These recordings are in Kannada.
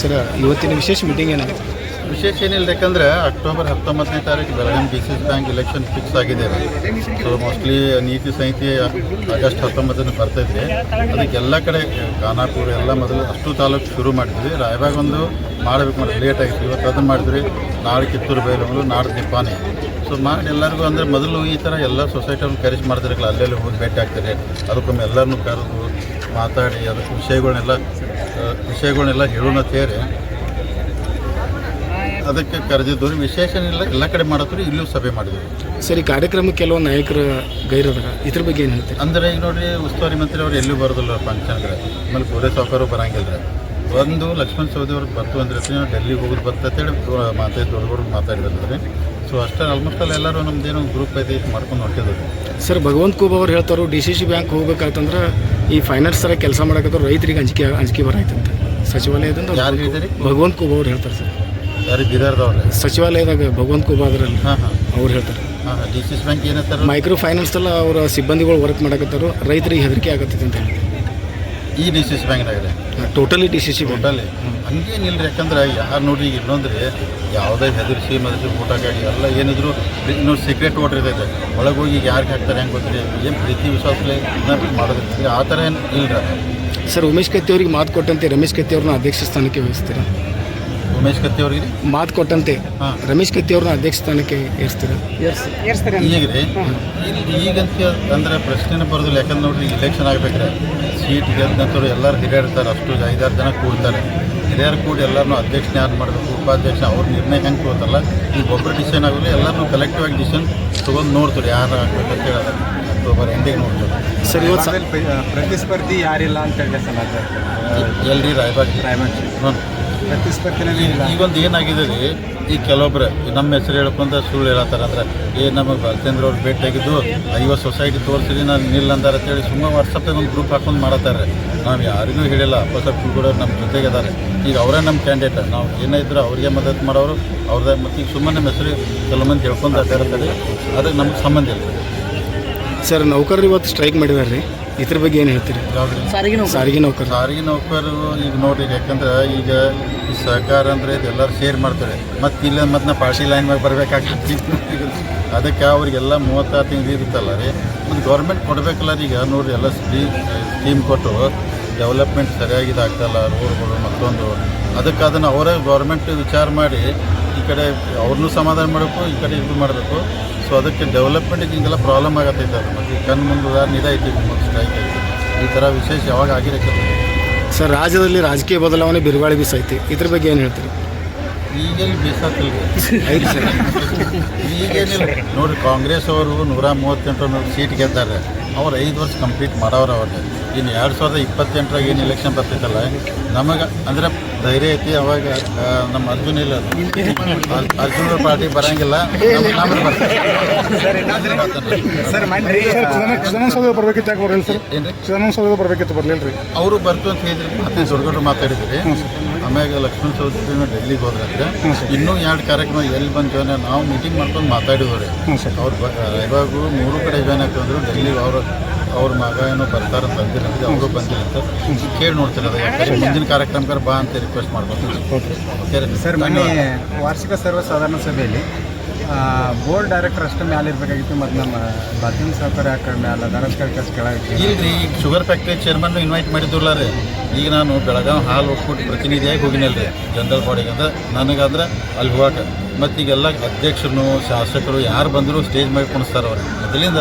ಸರ್, ಇವತ್ತಿನ ವಿಶೇಷ ಮೀಟಿಂಗ್ ಏನಾಗಿದೆ ವಿಶೇಷ ಏನಿಲ್ಲ ಯಾಕಂದ್ರೆ ಅಕ್ಟೋಬರ್ ಹತ್ತೊಂಬತ್ತನೇ ತಾರೀಕು Belagavi D C bank election fix ಆಗಿದೆ. ಸೊ ಮೋಸ್ಟ್ಲಿ ನೀತಿ ಸಂಹಿತೆ ಆಗಸ್ಟ್ ಹತ್ತೊಂಬತ್ತನೇ ಬರ್ತೈತ್ರಿ ಅದಕ್ಕೆ ಎಲ್ಲ ಕಡೆ, ಖಾನಾಪುರ ಎಲ್ಲ ಮೊದಲು ಅಷ್ಟು ತಾಲೂಕು ಶುರು ಮಾಡಿದ್ವಿ. ರಾಯಬಾಗ ಒಂದು ಮಾಡಬೇಕು ಮಾಡಿ ಲೇಟ್ ಆಗಿತ್ತು ಇವತ್ತು ಅದನ್ನು ಮಾಡಿದ್ರಿ ನಾಳೆ ಕಿತ್ತೂರು ಬೈಲೊಂಗಲು ನಾಳೆ ನಿಪ್ಪಾನೆ ಸೊ ಮಾಡಿ ಎಲ್ಲರಿಗೂ ಅಂದರೆ ಮೊದಲು ಈ ಥರ ಎಲ್ಲ ಸೊಸೈಟಿಯನ್ನು ಕರೆಜ್ ಮಾಡ್ತಿರಲಿಲ್ಲ. ಅಲ್ಲೆಲ್ಲ ಹೋಗಿ ಭೇಟಿ ಆಗ್ತಾರೆ. ಅದಕ್ಕೊಮ್ಮೆ ಎಲ್ಲರನ್ನೂ ಕರೆದು ಮಾತಾಡಿ, ಅದಕ್ಕೆ ವಿಷಯಗಳನ್ನೆಲ್ಲ ವಿಷಯಗಳನ್ನೆಲ್ಲ ಹೇಳೋಣ ತೇರಿ. ಅದಕ್ಕೆ ಕರೆದಿದ್ದು ವಿಶೇಷ ಏನಿಲ್ಲ ಎಲ್ಲ ಕಡೆ ಮಾಡಿದ್ರು ಇಲ್ಲೂ ಸಭೆ ಮಾಡಿದ್ರು. ಸರಿ ಕಾರ್ಯಕ್ರಮ ಕಾರ್ಯಕ್ರಮಕ್ಕೆ ಕೆಲವೊಂದು ನಾಯಕರು ಗೈರದಾರ ಇದ್ರ ಬಗ್ಗೆ ಏನು ಹೇಳ್ತೀರಿ? ಅಂದರೆ ಈಗ ನೋಡ್ರಿ ಉಸ್ತುವಾರಿ ಮಂತ್ರಿ ಅವ್ರು ಎಲ್ಲೂ ಬರೋದಿಲ್ಲ ಫಂಕ್ಷನ್ಗೆ. ಆಮೇಲೆ ಪೂರೇ ಸಾವುಕಾರು ಬರಂಗಿಲ್ಲ. ಒಂದು ಲಕ್ಷ್ಮಣ್ ಸೌದಿ ಅವ್ರಿಗೆ ಬರ್ತು ಅಂದ್ರೆ ನಾವು ಡೆಲ್ಲಿಗೆ ಹೋಗೋದು ಬರ್ತೇಳಿ ಮಾತಾಡಿ ದೊಡ್ಡವ್ರಿಗೆ ಮಾತಾಡಿದ್ರೆ ಸೊ ಅಷ್ಟೇ ಆಲ್ಮೋಸ್ಟ್ ಅಲ್ಲಿ ಎಲ್ಲರೂ ನಮ್ದೇನೋ ಗ್ರೂಪ್ ಐತಿ ಮಾಡ್ಕೊಂಡು ಹೊರಟಿದ್ರು ಸರ್ ಭಗವಂತ ಕೂಬ್ ಅವ್ರು ಹೇಳ್ತಾರೆ ಡಿ ಸಿ ಸಿ ಬ್ಯಾಂಕ್ ಹೋಗ್ಬೇಕಾಯ್ತಂದ್ರೆ ಈ ಫೈನಾನ್ಸ್ ಸರ ಕೆಲಸ ಮಾಡಕತ್ತಾರ ರೈತರಿಗೆ ಅಂಜಿಕೆ ಅಂಜಿಕೆ ಬರೈತಂತೆ ಸಚಿವಾಲಯದಿಂದ ಭಗವಂತ ಕುಬಾ ಅವ್ರು ಹೇಳ್ತಾರೆ ಸರ್. ಸಚಿವಾಲಯದಾಗ ಭಗವಂತ ಕುಬಾ ಅದರಲ್ಲಿ ಅವ್ರು ಹೇಳ್ತಾರೆ. ಮೈಕ್ರೋ ಫೈನಾನ್ಸ್ ಎಲ್ಲ ಅವರ ಸಿಬ್ಬಂದಿಗಳು ವರ್ಕ್ ಮಾಡಕತ್ತಾರೋ ರೈತರಿಗೆ ಹೆದರಿಕೆ ಆಗತ್ತೈತೆ ಅಂತ ಹೇಳಿ ಈ ಡಿ ಸಿ ಸಿ ಬ್ಯಾಂಕ್ನಾಗ totally D C C totally ಹಂಗೇನಿಲ್ಲ ರೀ ಯಾಕಂದ್ರೆ ಯಾರು ನೋಡ್ರಿ ಈಗ ಇನ್ನೊಂದ್ರಿ ಯಾವುದೇ ಹೆದರ್ಸಿ ಮದರ್ಸಿ ಊಟ ಗಾಡಿ ಎಲ್ಲ ಏನಿದ್ರು ಇನ್ನೊಂದು ಸೀಕ್ರೆಟ್ ಓಟ್ರ್ ಇರ್ತೈತೆ. ಒಳಗೆ ಹೋಗಿ ಯಾರಿಗೆ ಹಾಕ್ತಾರೆ ಹೆಂಗೆ ಗೊತ್ತಿರಿ? ಏನು ಪ್ರೀತಿ ವಿಶ್ವಾಸಲೇ ಮಾಡೋದಿರ್ತೀವಿ ಆ ಥರ ಏನು ಇಲ್ಲ ಸರ್ ಉಮೇಶ್ ಕತ್ತಿ ಅವ್ರಿಗೆ ಮಾತು ಕೊಟ್ಟಂತೆ ರಮೇಶ್ ಕತ್ತಿ ಅವ್ರನ್ನ ಅಧ್ಯಕ್ಷ ಸ್ಥಾನಕ್ಕೆ ವಹಿಸ್ತೀರಾ? ಉಮೇಶ್ ಕತ್ತಿ ಅವ್ರಿಗೆ ಮಾತು ಕೊಟ್ಟಂತೆ. ಹಾಂ. ರಮೇಶ್ ಕತ್ತಿ ಅವ್ರನ್ನ ಅಧ್ಯಕ್ಷ ಸ್ಥಾನಕ್ಕೆ ಏರಿಸ್ತೀರಾ ಈಗ ರೀ ಇಲ್ಲಿ ಈಗಂತ ಅಂದ್ರೆ ಪ್ರಶ್ನೆನೇ ಬರೋದಿಲ್ಲ. ಯಾಕಂದ್ರೆ ನೋಡ್ರಿ ಇಲೆಕ್ಷನ್ ಆಗ್ಬೇಕ್ರೆ ಸೀಟ್ ಗೆದ್ದಂಥವ್ರು ಎಲ್ಲರೂ ಹಿರಿಯರು ಅಷ್ಟು ಐದಾರು ಜನ ಕೂಡ್ತಾರೆ. ಹಿರಿಯರು ಕೂಡಿ ಎಲ್ಲರನ್ನೂ ಅಧ್ಯಕ್ಷನ ಯಾರು ಮಾಡಬೇಕು? ಉಪಾಧ್ಯಕ್ಷ ಅವ್ರ ನಿರ್ಣಯ ಹೆಂಗೆ ತಗೋತಾರಲ್ಲ? ಈಗ ಒಬ್ಬರು ಡಿಸಿಷನ್ ಆಗಲಿ ಎಲ್ಲರನ್ನೂ ಕಲೆಕ್ಟಿವ್ ಆಗಿ ಡಿಸಿಷನ್ ತೊಗೊಂಡು ನೋಡ್ತಾರೆ ಯಾರು ಆಗ್ಬೇಕಂತ ಹೇಳಿ ಅಕ್ಟೋಬರ್ ಎಂಡಿಗೆ ನೋಡ್ತಾರೆ ಸರ್ ಇವತ್ತು ಪ್ರತಿಸ್ಪರ್ಧಿ ಯಾರಿಲ್ಲ ಅಂತ ಹೇಳಿ ಸರ್ ಎಲ್ರಿ ರಾಯಬಾಗ್ ರಾಯಬಾಗ್ ಹ್ಞೂ ಪ್ರತಿಸ್ಪರ್ಧಿನೇ ಇಲ್ಲ. ಈಗೊಂದು ಏನಾಗಿದೆ ರೀ? ಈ ಕೆಲವೊಬ್ರು ನಮ್ಮ ಹೆಸರು ಹೇಳ್ಕೊಂತ ಸುಳ್ಳು ಹೇಳತ್ತಾರ. ಅಂದ್ರೆ ಏ ನಮ್ಮ ಭರತೇಂದ್ರ ಅವ್ರು ಭೇಟಿಯಾಗಿದ್ದು ಐವತ್ತು ಸೊಸೈಟಿ ತೋರಿಸಿರಿ ನಾನು ನಿಲ್ಲ ಅಂದಾರ ಅಂತೇಳಿ ಸುಮ್ಮನೆ ವಾಟ್ಸಪ್ದಾಗ ಒಂದು ಗ್ರೂಪ್ ಹಾಕೊಂಡು ಮಾಡತ್ತಾರೆ ನಾವು ಯಾರಿಗೂ ಹೇಳಿಲ್ಲ. ಹೊಸ ಕೂಡ ನಮ್ಮ ಜೊತೆಗೆ ಅದಾರೆ ಈಗ ಅವರೇ ನಮ್ಮ ಕ್ಯಾಂಡಿಡೇಟ್ ನಾವು ಏನೇ ಇದ್ರು ಅವ್ರಿಗೆ ಮದತ್ ಮಾಡೋರು ಅವ್ರದ್ದು ಮತ್ತು ಈಗ ಸುಮ್ಮನೆ ನಮ್ಮ ಹೆಸರು ಕೆಲವು ಮಂದಿ ಹೇಳ್ಕೊಂಡು ಅಡ್ಡಾಡ್ತಾರೆ ಅದಕ್ಕೆ ನಮ್ಗೆ ಸಂಬಂಧ ಇಲ್ಲ. ಸರ್ ನೌಕರರು ಇವತ್ತು ಸ್ಟ್ರೈಕ್ ಮಾಡಿದಾರೆ ರೀ ಇದ್ರ ಬಗ್ಗೆ ಏನು ಹೇಳ್ತೀರಿ? ಸಾರಿಗೆ ಸಾರಿಗೆ ನೌಕರ ಸಾರಿಗೆ ನೌಕರು ಈಗ ನೋಡ್ರಿ ಯಾಕಂದ್ರೆ ಈಗ ಸರ್ಕಾರ ಸಹಕಾರ ಅಂದ್ರೆ ಎಲ್ಲರೂ ಶೇರ್ ಮಾಡ್ತಾರೆ. ಮತ್ತು ಇಲ್ಲ ಮತ್ತು ನಾ ಪಾರ್ಟಿ ಲೈನ್ ಮ್ಯಾಗ ಬರ್ಬೇಕಾಗ್ತಿ ಅದಕ್ಕೆ ಅವ್ರಿಗೆಲ್ಲ ಮೂವತ್ತಾರು ತಿಂಗಳು ಇರುತ್ತಲ್ಲ ರೀ. ಮತ್ತು ಗೌರ್ಮೆಂಟ್ ಕೊಡಬೇಕಲ್ಲ ಈಗ. ನೋಡ್ರಿ ಎಲ್ಲ ಸ್ಕೀಮ್ ಸ್ಕೀಮ್ ಕೊಟ್ಟು ಡೆವಲಪ್ಮೆಂಟ್ ಸರಿಯಾಗಿ ಇದಾಗ್ತಲ್ಲ ರೋಡ್ಗಳು ಮತ್ತೊಂದು. ಅದಕ್ಕೆ ಅದನ್ನು ಅವರೇ ಗೌರ್ಮೆಂಟ್ ವಿಚಾರ ಮಾಡಿ ಈ ಕಡೆ ಅವ್ರನ್ನೂ ಸಮಾಧಾನ ಮಾಡಬೇಕು, ಈ ಕಡೆ ಇದು ಮಾಡಬೇಕು. ಸೊ ಅದಕ್ಕೆ ಡೆವಲಪ್ಮೆಂಟಿಗೆ ಹಿಂಗೆಲ್ಲ ಪ್ರಾಬ್ಲಮ್ ಆಗತ್ತೈತೆ ಅದು ಮತ್ತು ಕಣ್ಣು ಮುಂದೆ ಉದಾಹರಣೆ ಇದೈತಿ ಸ್ಟ್ರೈಕ್ ಈ ಥರ ವಿಶೇಷ ಯಾವಾಗ ಆಗಿರಕ್ಕೆ ಸರ್, ರಾಜ್ಯದಲ್ಲಿ ರಾಜಕೀಯ ಬದಲಾವಣೆ ಬಿರುಗಾಳಿ ಬೀಸೈತಿ ಇದ್ರ ಬಗ್ಗೆ ಏನು ಹೇಳ್ತೀರಿ? ಈಗೆಲ್ಲಿ ಬೇಸತ್ತಿಲ್ಲ ಐದು ಸರ್ ಈಗೇನಿಲ್ಲ ನೋಡಿ ಕಾಂಗ್ರೆಸ್ ಅವರು ನೂರ ಮೂವತ್ತೆಂಟು ನೂರು ಸೀಟ್ ಗೆದ್ದಾರೆ. ಅವ್ರು ಐದು ವರ್ಷ ಕಂಪ್ಲೀಟ್ ಮಾಡೋರು ಅವ್ರಿಗೆ ಇನ್ನು ಎರಡು ಸಾವಿರದ ಇಪ್ಪತ್ತೆಂಟರಾಗ ಏನು ಎಲೆಕ್ಷನ್ ಬರ್ತೈತಲ್ಲ ನಮಗೆ ಅಂದ್ರೆ ಧೈರ್ಯ ಐತಿ ಅವಾಗ ನಮ್ಮ ಅರ್ಜುನ್ ಇಲ್ಲ ಅರ್- ಅರ್ಜುನ್ ಪಾರ್ಟಿ ಬರಂಗಿಲ್ಲ ಬರ್ಬೇಕಿತ್ತು ಬರ್ಲಿಲ್ಲ ಅವರು ಬರ್ತು ಅಂತ ಹೇಳಿದ್ರಿ ಮತ್ತೆ ದೊಡ್ಡ ಮಾತಾಡಿದ್ರಿ. ಆಮ್ಯಾಗ ಲಕ್ಷ್ಮಣ ಚೌಧರಿನೂ ಡೆಲ್ಲಿಗೆ ಹೋದ್ರಂದ್ರೆ ಇನ್ನೂ ಎರಡು ಕಾರ್ಯಕ್ರಮ ಎಲ್ಲಿ ಬಂದು ನಾವು ಮೀಟಿಂಗ್ ಮಾಡ್ಕೊಂಡು ಮಾತಾಡಿದ್ವಿ ಅವ್ರು ಇವಾಗೂ ಮೂರು ಕಡೆ ಜಾಯ್ನ್ ಆಗ್ತಂದ್ರು ಡೆಲ್ಲಿ ಅವರು ಅವ್ರ ಮಗ ಏನೋ ಬರ್ತಾರೆ ಬಂದಿರಂತೆ ಅವರು ಬಂದಿಲ್ಲ ಅಂತ. ಕೇಳಿ ನೋಡ್ತಾರೆ ಅದು ಯಾಕಂದ್ರೆ ಮುಂದಿನ ಕಾರ್ಯಕ್ರಮಕ್ಕೆ ಬಾ ಅಂತ ರಿಕ್ವೆಸ್ಟ್ ಮಾಡ್ಬೋದು ಓಕೆ. ಸರ್ ಮೊನ್ನೆ ವಾರ್ಷಿಕ ಸರ್ವಸಾಧಾರಣ ಸಭೆಯಲ್ಲಿ ಬೋರ್ಡ್ ಡೈರೆಕ್ಟರ್ ಅಷ್ಟೇ ಮ್ಯಾಲೆ ಇರಬೇಕಾಗಿತ್ತು ಮತ್ತು ನಮ್ಮ ಬಾತ್ರೂಮ್ ಸಹಕಾರ ಹಾಕೋ ಮ್ಯಾಲ ಧನಸ್ ಕರ್ಕಸ್ ಕೆಳಗೆ ಇಲ್ರಿ, ಈಗ ಶುಗರ್ ಫ್ಯಾಕ್ಟ್ರಿ ಚೇರ್ಮನ್ ಇನ್ವೈಟ್ ಮಾಡಿದ್ರಲ್ಲ ರೀ. ಈಗ ನಾನು ಬೆಳಗಾವಿ ಹಾಲು ಒಕ್ಕೂಟ ಪ್ರತಿನಿಧಿಯಾಗಿ ಹೋಗಿನಲ್ಲ ರೀ ಜನರಲ್ ಬಾಡಿಗೆ ಅಂದ್ರೆ ನನಗಾದ್ರೆ ಅಲ್ಲಿ ಹೋಗಕ್ಕೆ ಮತ್ತು ಈಗೆಲ್ಲ ಅಧ್ಯಕ್ಷರು, ಶಾಸಕರು ಯಾರು ಬಂದರೂ ಸ್ಟೇಜ್ ಮಾಡಿ ಕುಣಿಸ್ತಾರೆ ಅವ್ರಿಗೆ ಮೊದಲಿಂದ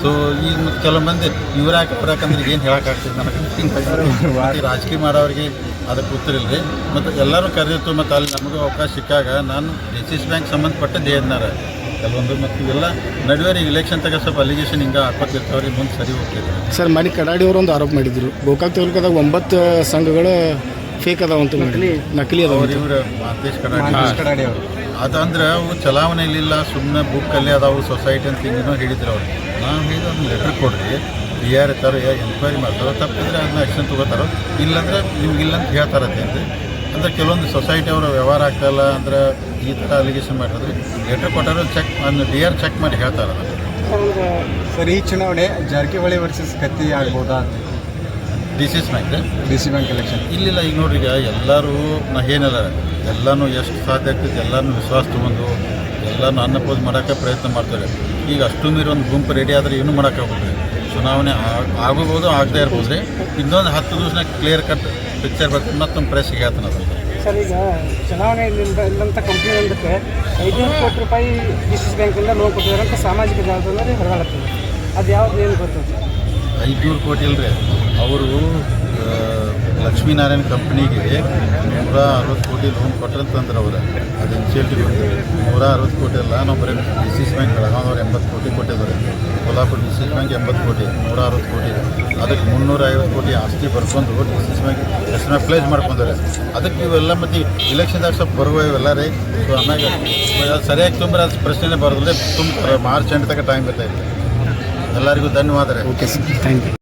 ಸೊ ಈಗ ಮತ್ತು ಕೆಲವು ಮಂದಿ ಇವ್ರು ಯಾಕೆ ಬರಕಂದ್ರೆ ಏನು ಹೇಳೋಕ್ಕಾಗ್ತದೆ ನನಗೆ ರಾಜಕೀಯ ಮಾಡೋರಿಗೆ ಅದಕ್ಕೆ ಗೊತ್ತಿರಲಿಲ್ಲ ರೀ ಮತ್ತು ಎಲ್ಲರೂ ಕರೆದಿತ್ತು ಮತ್ತು ಅಲ್ಲಿ ನಮಗೂ ಅವಕಾಶ ಸಿಕ್ಕಾಗ ನಾನು ಎಸ್ ಬ್ಯಾಂಕ್ ಸಂಬಂಧಪಟ್ಟದ್ದು ಹೇಳಿದ್ನಾರ ಕೆಲವೊಂದು ಮತ್ತು ಇವೆಲ್ಲ ನಡುವೆ ಇಲೆಕ್ಷನ್ ತಗ ಸ್ವಲ್ಪ ಅಲಿಗೇಷನ್ ಹಿಂಗೆ ಹಾಕೋತಿರ್ತಾವ್ರಿ ಮುಂದೆ ಸರಿ ಹೋಗ್ತಿದ್ರು ಸರ್ ಮನೆ ಕಡಾಡಿ ಅವರು ಒಂದು ಆರೋಪ ಮಾಡಿದ್ರು. ಗೋಕಾಕ್ ತಾಲೂಕದಾಗ ಒಂಬತ್ತು ಸಂಘಗಳು ಫೇಕ್ ಅದಾವಂತ ನಕಲಿ. ನಕಲಿ ಅದಾವ ಇವರು ಇವ್ರು ಮಾತೇಶ್ ಕಡಾಡಿ. ಕಡಾಡಿ ಅವರು. ಅದಂದ್ರೆ ಅವು ಚಲಾವಣೆಯಲ್ಲಿಲ್ಲ ಸುಮ್ಮನೆ ಬುಕ್ಕಲ್ಲಿ ಅದಾವು ಸೊಸೈಟಿ ಅಂತ ಹಿಂಗೇನೋ ಹೇಳಿದ್ರು ಅವ್ರು. ನಾವು ಹೇಳಿದ ಒಂದು ಲೆಟ್ರ್ ಕೊಡ್ರಿ ಬಿ ಆರ್ ಇರ್ತಾರೋ ಎನ್ಕ್ವೈರಿ ಮಾಡ್ತಾರೋ, ತಪ್ಪಿದ್ರೆ ಅದನ್ನ ಆ್ಯಕ್ಷನ್ ತೊಗೋತಾರೋ, ಇಲ್ಲಾಂದ್ರೆ ನಿಮ್ಗಿಲ್ಲ ಅಂತ ಹೇಳ್ತಾರತ್ತೆ ಅಂತ. ಅಂದ್ರೆ ಕೆಲವೊಂದು ಸೊಸೈಟಿ ಅವರು ವ್ಯವಹಾರ ಆಗ್ತಾಯಿಲ್ಲ, ಅಂದ್ರೆ ಈ ಥರ ಅಲಿಗೇಷನ್ ಮಾಡಿದ್ರೆ ಲೆಟ್ರ್ ಕೊಟ್ಟರೆ ಚೆಕ್ ಅದನ್ನ ಬಿ ಆರ್ ಚೆಕ್ ಮಾಡಿ ಹೇಳ್ತಾರೆ ಸರಿ, ಈ ಚುನಾವಣೆ ಜಾರಕಿಹೊಳಿ ವರ್ಸಸ್ ಕತ್ತಿ ಆಗ್ಬೋದಾ D C S bank D C bank election ಇಲ್ಲಿಲ್ಲ ಈಗ ನೋಡ್ರಿ ಈಗ ಎಲ್ಲರೂ ನಾ ಏನಿಲ್ಲ ಎಲ್ಲನೂ ಎಷ್ಟು ಸಾಧ್ಯ ಆಗ್ತೈತೆ ಎಲ್ಲನೂ ವಿಶ್ವಾಸ ತೊಗೊಂಡು ಎಲ್ಲನೂ ಅನ್ನಪೋದು ಮಾಡೋಕ್ಕೆ ಪ್ರಯತ್ನ ಮಾಡ್ತಾರೆ. ಈಗ ಅಷ್ಟು ಮೀರಿ ಒಂದು ಗುಂಪು ರೆಡಿ ಆದರೆ ಏನೂ ಮಾಡೋಕ್ಕಾಗುತ್ತೆ ಚುನಾವಣೆ ಆಗ್- ಆಗಬಹುದು ಆಗದೇ ಇರ್ಬೋದು. ರೀ ಇನ್ನೊಂದು ಹತ್ತು ದಿವಸನ ಕ್ಲಿಯರ್ ಕಟ್ ಪಿಕ್ಚರ್ ಬರ್ತದೆ ಮತ್ತೊಂದು ಪ್ರೆಸ್ ಹೇಳ್ತಾನೆ ಅದು ಸರ್ ಈಗ ಚುನಾವಣೆಯಿಂದ ಇಲ್ಲಂಥ ಕಂಪ್ನಿ ಒಂದಕ್ಕೆ ಐದುನೂರು ಕೋಟಿ ರೂಪಾಯಿ ಡಿ ಸಿ ಸಿ ಬ್ಯಾಂಕಿಂದ ಲೋನ್ ಕೊಟ್ಟಿದ್ದಾರೆ ಅಂತ ಸಾಮಾಜಿಕ ಜಾಲತಾಣದಲ್ಲಿ ಹೊರಗಾಡುತ್ತದೆ ಅದು ಯಾವ್ದು ಏನು ಗೊತ್ತು? ಐದುನೂರು ಕೋಟಿ ಇಲ್ರಿ ಅವರು ಲಕ್ಷ್ಮೀನಾರಾಯಣ ಕಂಪ್ನಿಗೆ ನೂರ ಅರವತ್ತು ಕೋಟಿ ಲೋನ್ ಕೊಟ್ಟರಂತಂದ್ರೆ ಅವ್ರು. ಅದು ಇನ್ಶಿಯೇಟಿವ್ ನೂರ ಅರವತ್ತು ಕೋಟಿ ಅಲ್ಲ, ನಾವು ಬರೀ ಡಿ ಸಿ ಸಿ ಬ್ಯಾಂಕ್ ಬೆಳಗಾವ್ರು ಎಂಬತ್ತು ಕೋಟಿ ಕೊಟ್ಟಿದ್ದಾರೆ Kolhapur D C C bank ಎಂಬತ್ತು ಕೋಟಿ, ನೂರ ಅರವತ್ತು ಕೋಟಿ. ಅದಕ್ಕೆ ಮುನ್ನೂರ ಐವತ್ತು ಕೋಟಿ ಆಸ್ತಿ ಬರ್ಕೊಂಡು ಡಿ ಸಿ ಸಿ ಬ್ಯಾಂಕ್ ಹೆಸರನ್ನ ಪ್ಲೇಸ್ ಮಾಡ್ಕೊಂಡಾರೆ ಅದಕ್ಕೆ ಇವೆಲ್ಲ ಮತ್ತು ಇಲೆಕ್ಷನ್ದಾಗ ಸ್ವಲ್ಪ ಬರುವ ಇವೆಲ್ಲ ರೀ. ಸೊ ಆಮ್ಯಾಗ ಸರಿಯಾಗಿ ತುಂಬ್ರೆ ಅದು ಪ್ರಶ್ನೆನೇ ಬರೋದಿಲ್ಲ. ತುಂಬ, ಮಾರ್ಚ್ ಎಂಟು ತನಕ ಟೈಮ್ ಇರ್ತೈತೆ. ಎಲ್ಲರಿಗೂ ಧನ್ಯವಾದ ಓಕೆ ಸರ್ ಥ್ಯಾಂಕ್ ಯು